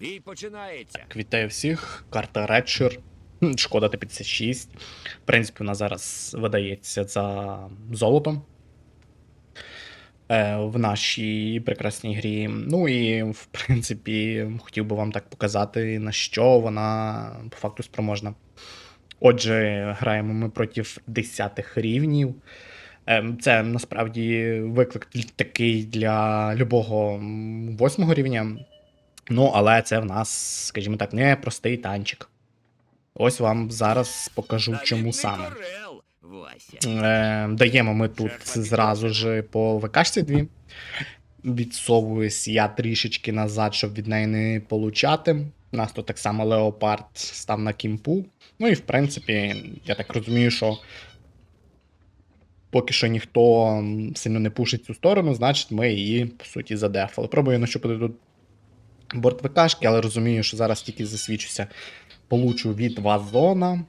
Бій починається. Вітаю всіх. Карта Редшир. Шкода Т-56. В принципі, вона зараз видається за золотом. Е, в нашій прекрасній грі. Ну і, в принципі, хотів би вам так показати, на що вона по факту спроможна. Отже, граємо ми проти 10 рівнів. Ем, Це насправді виклик такий для любого восьмого рівня. Ну, але це в нас, скажімо так, не простий танчик. Ось вам зараз покажу, чому саме. Е, даємо ми тут зразу ж по ВКшці дві. Відсовуюсь я трішечки назад, щоб від неї не получати. У нас тут так само Леопард став на кімпу. Ну і в принципі, я так розумію, що поки що ніхто сильно не пушить цю сторону, значить ми її, по суті, задефали. Пробую нащупати тут борт ВКшки, але розумію, що зараз тільки засвідчуся, получу від вазона.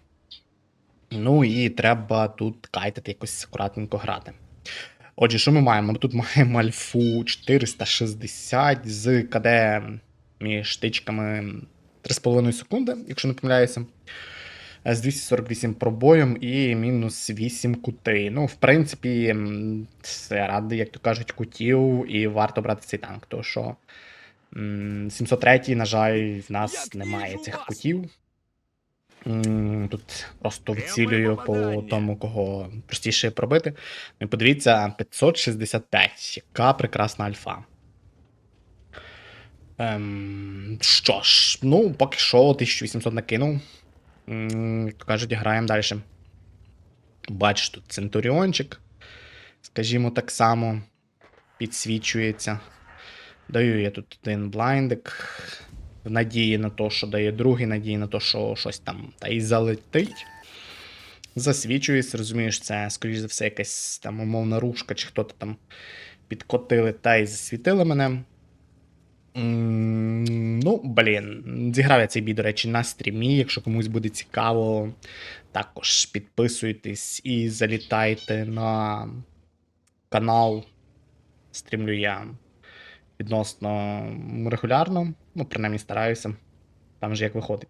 Ну і треба тут кайтити якось акуратненько грати. Отже, що ми маємо? Ми тут маємо альфу 460 з КД між тичками 3,5 секунди, якщо не помиляюся. З 248 пробоєм і мінус 8 кути. Ну, в принципі, це ради, як то кажуть, кутів, і варто брати цей танк. Тому що 703, на жаль, в нас немає цих вас. кутів. Тут просто Пряме вицілюю по тому, кого простіше пробити. Ну, подивіться, 565. Яка прекрасна альфа. Ем, що ж, ну, поки що 1800 накинув. Як то кажуть, граємо далі. Бачиш, тут Центуріончик. Скажімо так само. Підсвічується. Даю я тут один блайндик. В надії на те, що дає другий, надії на те, що щось там та й залетить. Засвічуюсь, розумієш, це, скоріш за все, якась там умовна рушка, чи хто-то там підкотили та й засвітили мене. М, Ну, блін, зіграв я цей бій, до речі, на стрімі. Якщо комусь буде цікаво, також підписуйтесь і залітайте на канал. Стрімлю я відносно регулярно, ну, принаймні стараюся. Там же як виходить.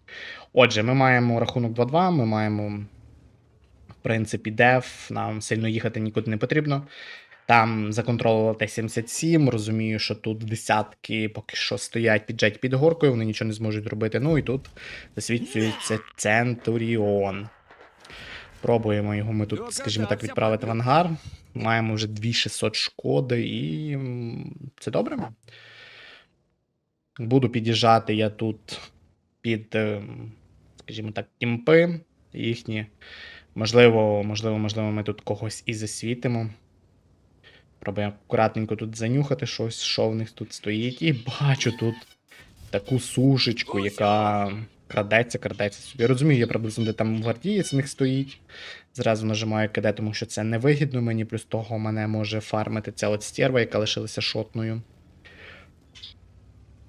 Отже, ми маємо рахунок 2-2, ми маємо, в принципі, деф, нам сильно їхати нікуди не потрібно. Там законтролила Т-77, розумію, що тут десятки поки що стоять піджать під горкою, вони нічого не зможуть робити. Ну і тут засвідчується Центуріон. Пробуємо його ми тут, скажімо так, відправити в ангар. Маємо вже 2600 шкоди, і це добре. Буду під'їжджати я тут під, ем, скажімо так, кімпи їхні. Можливо, можливо, можливо, ми тут когось і засвітимо. Пробуємо акуратненько тут занюхати щось, що в них тут стоїть. І бачу тут таку сушечку, яка крадеться, крадеться собі. Я розумію, я приблизно, де там гвардієць в них стоїть. Зразу нажимаю КД, тому що це невигідно мені, плюс того мене може фармити ця от стерва, яка лишилася шотною.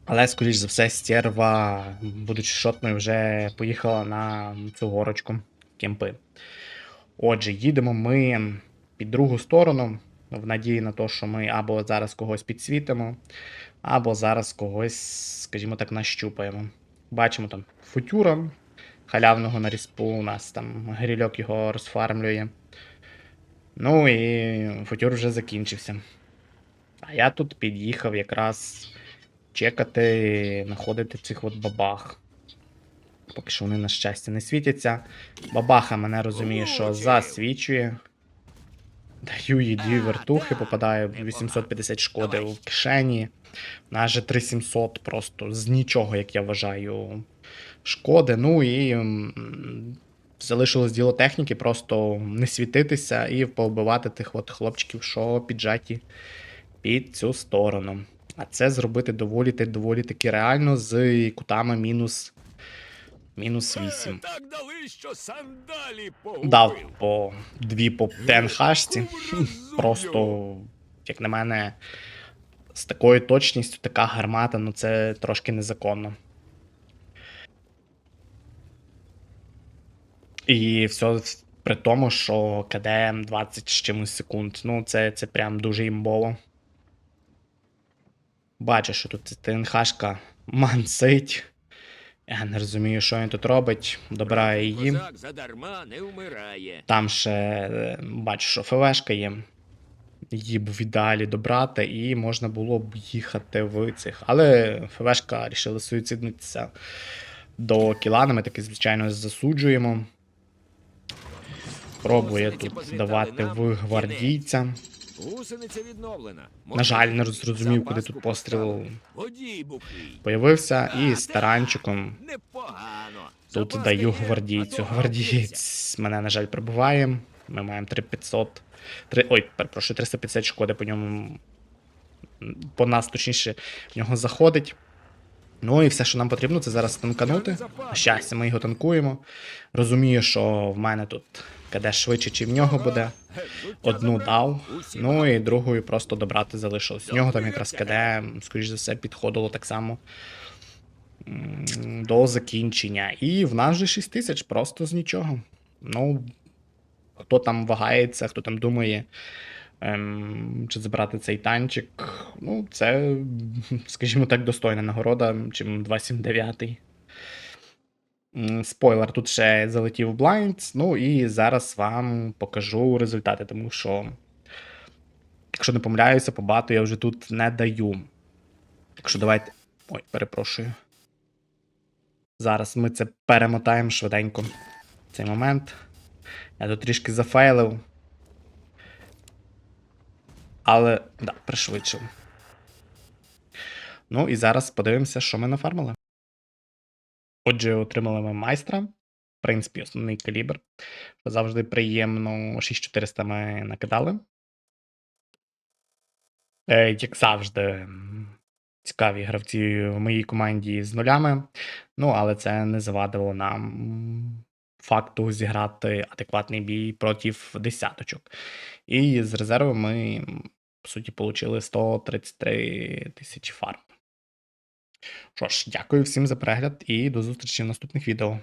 Але, скоріш за все, стерва, будучи шотною, вже поїхала на цю горочку кемпи. Отже, їдемо ми під другу сторону, в надії на те, що ми або зараз когось підсвітимо, або зараз когось, скажімо так, нащупаємо. Бачимо там футюра халявного на ріспу, у нас там грільок його розфармлює. Ну і футюр вже закінчився. А я тут під'їхав якраз чекати, знаходити цих от бабах. Поки що вони, на щастя, не світяться. Бабаха мене розуміє, що засвічує. Даю їй дві вертухи, попадає 850 шкоди в кишені. Нас 3700 просто з нічого, як я вважаю, шкоди. Ну і залишилось діло техніки, просто не світитися і повбивати тих от хлопчиків, що піджаті під цю сторону. А це зробити доволі доволі таки реально з кутами мінус, мінус 8. Е, Так дали, що сандалі. Дав по дві по ТНХшці. Просто, як на мене, з такою точністю така гармата, ну це трошки незаконно. І все при тому, що КДМ 20 з чимось секунд. Ну, це, це прям дуже імбово. Бачу, що тут ТНХшка мансить. Я не розумію, що він тут робить. Добирає її. Задарма не вмирає. Там ще е, бачу, що ФВшка є. Її б в ідеалі добрати, і можна було б їхати в цих. Але ФВшка вирішила суїциднутися до Кілана. Ми таки, звичайно, засуджуємо. Пробує тут давати в гвардійця. Гусениця відновлена. На жаль, не зрозумів, куди тут постріл появився, і з таранчиком Непогано. Тут даю гвардійцю. Гвардієць мене, на жаль, прибуває. Ми маємо 3500. Три... Ой, перепрошую, 350 шкоди по ньому. По нас, точніше, в нього заходить. Ну і все, що нам потрібно, це зараз танканути. На щастя, ми його танкуємо. Розумію, що в мене тут КД швидше, чи в нього буде. Одну дав, ну і другою просто добрати залишилось. В нього там якраз КД, скоріш за все, підходило так само до закінчення. І в нас же 6 тисяч, просто з нічого. Ну, хто там вагається, хто там думає, ем, чи забрати цей танчик, ну, це, скажімо так, достойна нагорода, чим 279. Спойлер, тут ще залетів Blinds, ну і зараз вам покажу результати, тому що, якщо не помиляюся, по я вже тут не даю. Так що давайте. Ой, перепрошую. Зараз ми це перемотаємо швиденько. Цей момент. Я тут трішки зафейлив. Але, да, пришвидшив. Ну і зараз подивимося, що ми нафармили. Отже, отримали ми майстра. В принципі, основний калібр. Завжди приємно. 6400 ми накидали. Е, як завжди, цікаві гравці в моїй команді з нулями. Ну, але це не завадило нам факту зіграти адекватний бій проти десяточок. І з резерву ми, по суті, отримали 133 тисячі фарм. Що ж, дякую всім за перегляд і до зустрічі в наступних відео.